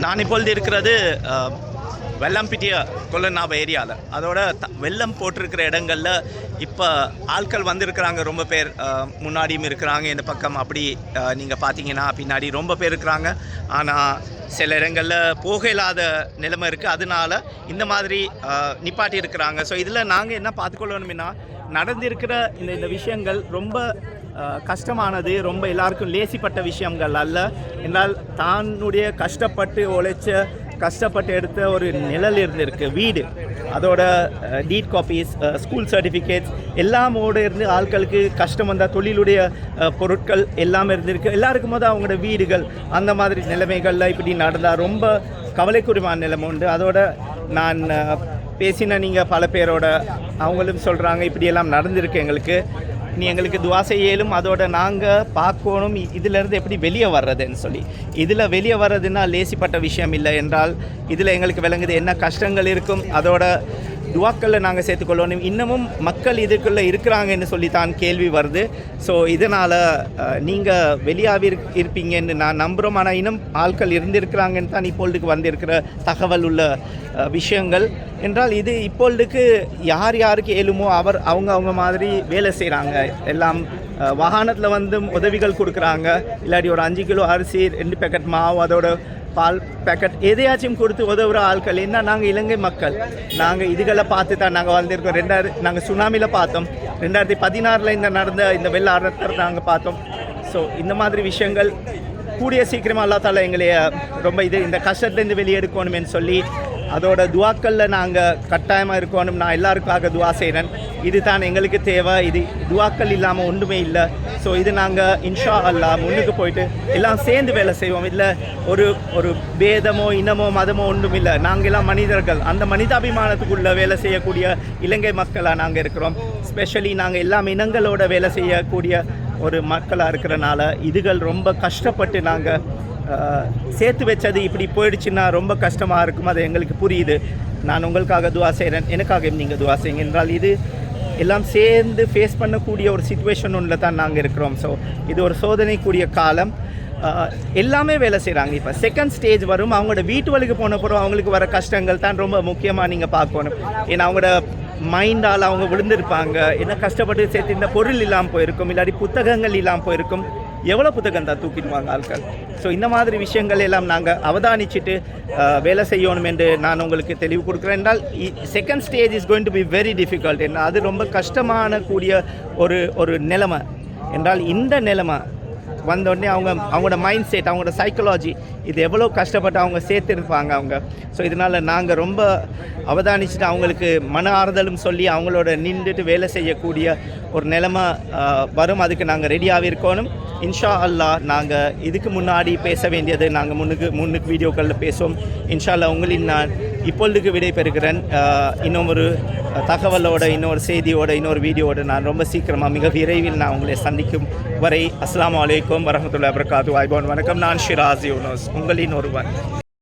நான் இப்பொழுது இருக்கிறது அஹ், வெள்ளம்பிட்டிய கொல்லநாப ஏரியாவில் அதோட த வெள்ளம் போட்டிருக்கிற இடங்களில் இப்போ ஆட்கள் வந்திருக்கிறாங்க ரொம்ப பேர் முன்னாடியும் இருக்கிறாங்க இந்த பக்கம் அப்படி நீங்கள் பார்த்தீங்கன்னா பின்னாடி ரொம்ப பேர் இருக்கிறாங்க. ஆனால் சில இடங்களில் போக இல்லாத நிலைமை இருக்குது அதனால இந்த மாதிரி நிப்பாட்டி இருக்கிறாங்க. ஸோ இதில் நாங்கள் என்ன பார்த்துக்கொள்ளணும்னா நடந்திருக்கிற இந்த இந்த விஷயங்கள் ரொம்ப கஷ்டமானது ரொம்ப எல்லாருக்கும் லேசிப்பட்ட விஷயங்கள் அல்ல. என்றால் தானுடைய கஷ்டப்பட்டு உழைச்ச கஷ்டப்பட்டு எடுத்த ஒரு நிழல் இருந்திருக்கு வீடு. அதோட டீட் காப்பீஸ் ஸ்கூல் சர்டிஃபிகேட்ஸ் எல்லாமோடு இருந்து ஆட்களுக்கு கஷ்டம் வந்தால் தொழிலுடைய பொருட்கள் எல்லாமே இருந்திருக்கு. எல்லாருக்கும் போது அவங்களோட வீடுகள் அந்த மாதிரி நிலைமைகளில் இப்படி நடந்தால் ரொம்ப கவலைக்குரியமான நிலைமை உண்டு. அதோட நான் பேசின நீங்கள் பல பேரோட அவங்களும் சொல்கிறாங்க இப்படியெல்லாம் நடந்திருக்கு எங்களுக்கு. நீ எங்களுக்கு துவா செய்யலும் அதோட நாங்கள் பார்க்கணும். இதிலேருந்து எப்படி வெளியே வர்றதுன்னு சொல்லி. இதில் வெளியே வர்றதுன்னா லேசிப்பட்ட விஷயம் இல்லை என்றால் இதில் எங்களுக்கு விளங்குது என்ன கஷ்டங்கள் இருக்கும் அதோட துவாக்களில் நாங்கள் சேர்த்துக்கொள்ளணும் இன்னமும் மக்கள் இதுக்குள்ளே இருக்கிறாங்கன்னு சொல்லி தான் கேள்வி வருது. ஸோ இதனால் நீங்கள் வெளியாகி இருப்பீங்கன்னு நான் நம்புகிறோம் ஆனால் இன்னும் ஆட்கள் இருந்திருக்கிறாங்கன்னு தான் இப்பொழுதுக்கு வந்திருக்கிற தகவல் உள்ள விஷயங்கள். என்றால் இது இப்பொழுதுக்கு யார் யாருக்கு ஏழுமோ அவர் அவங்க அவங்க மாதிரி வேலை செய்கிறாங்க எல்லாம் வாகனத்தில் வந்து உதவிகள் கொடுக்குறாங்க. இல்லாட்டி ஒரு அஞ்சு கிலோ அரிசி ரெண்டு பேக்கெட் மாவு அதோட பால் பேக்கெட் எதையாச்சும் கொடுத்து உதவுற ஆட்கள் என்ன? நாங்கள் இலங்கை மக்கள். நாங்கள் இதுகளை பார்த்து தான் நாங்கள் வாழ்ந்திருக்கோம். ரெண்டாயிரம் நாங்கள் சுனாமியில் பார்த்தோம். ரெண்டாயிரத்தி பதினாறில் இந்த நடந்த இந்த வெள்ள அறத்தை நாங்கள் பார்த்தோம். ஸோ இந்த மாதிரி விஷயங்கள் கூடிய சீக்கிரமாக அல்லா தாலா எங்களைய ரொம்ப இது இந்த கஷ்டத்துலேருந்து வெளியெடுக்கணுமேன்னு சொல்லி அதோட துவாக்களில் நாங்கள் கட்டாயமாக இருக்கணும். நான் எல்லாருக்காக துவா செய்கிறேன் இது தான் எங்களுக்கு தேவை. இது துவாக்கள் இல்லாமல் ஒன்றுமே இல்லை. ஸோ இது நாங்கள் இன்ஷா அல்லா முன்னுக்கு போயிட்டு எல்லாம் சேர்ந்து வேலை செய்வோம். இல்லை ஒரு ஒரு பேதமோ இனமோ மதமோ ஒன்றும் இல்லை. நாங்கள் எல்லாம் மனிதர்கள். அந்த மனிதாபிமானத்துக்குள்ளே வேலை செய்யக்கூடிய இலங்கை மக்களாக நாங்கள் இருக்கிறோம். ஸ்பெஷலி நாங்கள் எல்லாம் இனங்களோட வேலை செய்யக்கூடிய ஒரு மக்களாக இருக்கிறனால இதுகள் ரொம்ப கஷ்டப்பட்டு நாங்கள் சேர்த்து வச்சது இப்படி போயிடுச்சுன்னா ரொம்ப கஷ்டமாக இருக்கும். அது எங்களுக்கு புரியுது. நான் உங்களுக்காக துவா செய்கிறேன் எனக்காக நீங்கள் துவா செய்யுங்க என்றால் இது எல்லாம் சேர்ந்து ஃபேஸ் பண்ணக்கூடிய ஒரு சுச்சுவேஷன் ஒன்றில் தான் நாங்கள் இருக்கிறோம். ஸோ இது ஒரு சோதனைக்குரிய காலம். எல்லாமே வேலை செய்கிறாங்க இப்போ. செகண்ட் ஸ்டேஜ் வரும். அவங்களோட வீட்டு வழிக்கு போன பிறகு அவங்களுக்கு வர கஷ்டங்கள் தான் ரொம்ப முக்கியமாக நீங்கள் பார்க்கணும். ஏன்னா அவங்களோட மைண்டால் அவங்க விழுந்திருப்பாங்க. என்ன கஷ்டப்பட்டு சேர்த்து இந்த பொருள் இல்லாமல் போயிருக்கும். இல்லாட்டி புத்தகங்கள் இல்லாமல் போயிருக்கும். எவ்வளோ புத்தகம் தான் தூக்கிடுவாங்க ஆட்கள் ஸோ இந்த மாதிரி விஷயங்கள் எல்லாம் நாங்கள் அவதானிச்சுட்டு வேலை செய்யணும் என்று நான் உங்களுக்கு தெளிவு கொடுக்குறேன் என்றால் second stage is going to be very difficult என்ன அது ரொம்ப கஷ்டமான கூடிய ஒரு ஒரு நிலைமை. என்றால் இந்த நிலைமை வந்தோடனே அவங்க அவங்களோட மைண்ட் செட் அவங்களோட சைக்காலஜி இது எவ்வளோ கஷ்டப்பட்டு அவங்க சேர்த்துருப்பாங்க அவங்க. ஸோ இதனால் நாங்கள் ரொம்ப அவதானிச்சுட்டு அவங்களுக்கு மன ஆறுதலும் சொல்லி அவங்களோட நின்றுட்டு வேலை செய்யக்கூடிய ஒரு நிலைமை வரும். அதுக்கு நாங்கள் ரெடியாகவே இருக்கணும். இன்ஷா அல்லாஹ் நாங்கள் இதுக்கு முன்னாடி பேச வேண்டியது நாங்கள் முன்னுக்கு முன்னுக்கு வீடியோக்களில் பேசுவோம். இன்ஷா அல்லாஹ் உங்களின் நான் இப்பொழுதுக்கு விடை பெறுகிறேன் இன்னும் ஒரு தகவலோட இன்னொரு செய்தியோட இன்னொரு வீடியோட நான் ரொம்ப சீக்கிரமாக மிக விரைவில் நான் உங்களை சந்திக்கும் வரை அஸ்லாம் அலைக்கும் வரஹ்மத்துல்லாஹி வபரகாத்து வாய்பான் வணக்கம். நான் ஷிராஸ் யூனஸ் உங்களின் ஒருவன்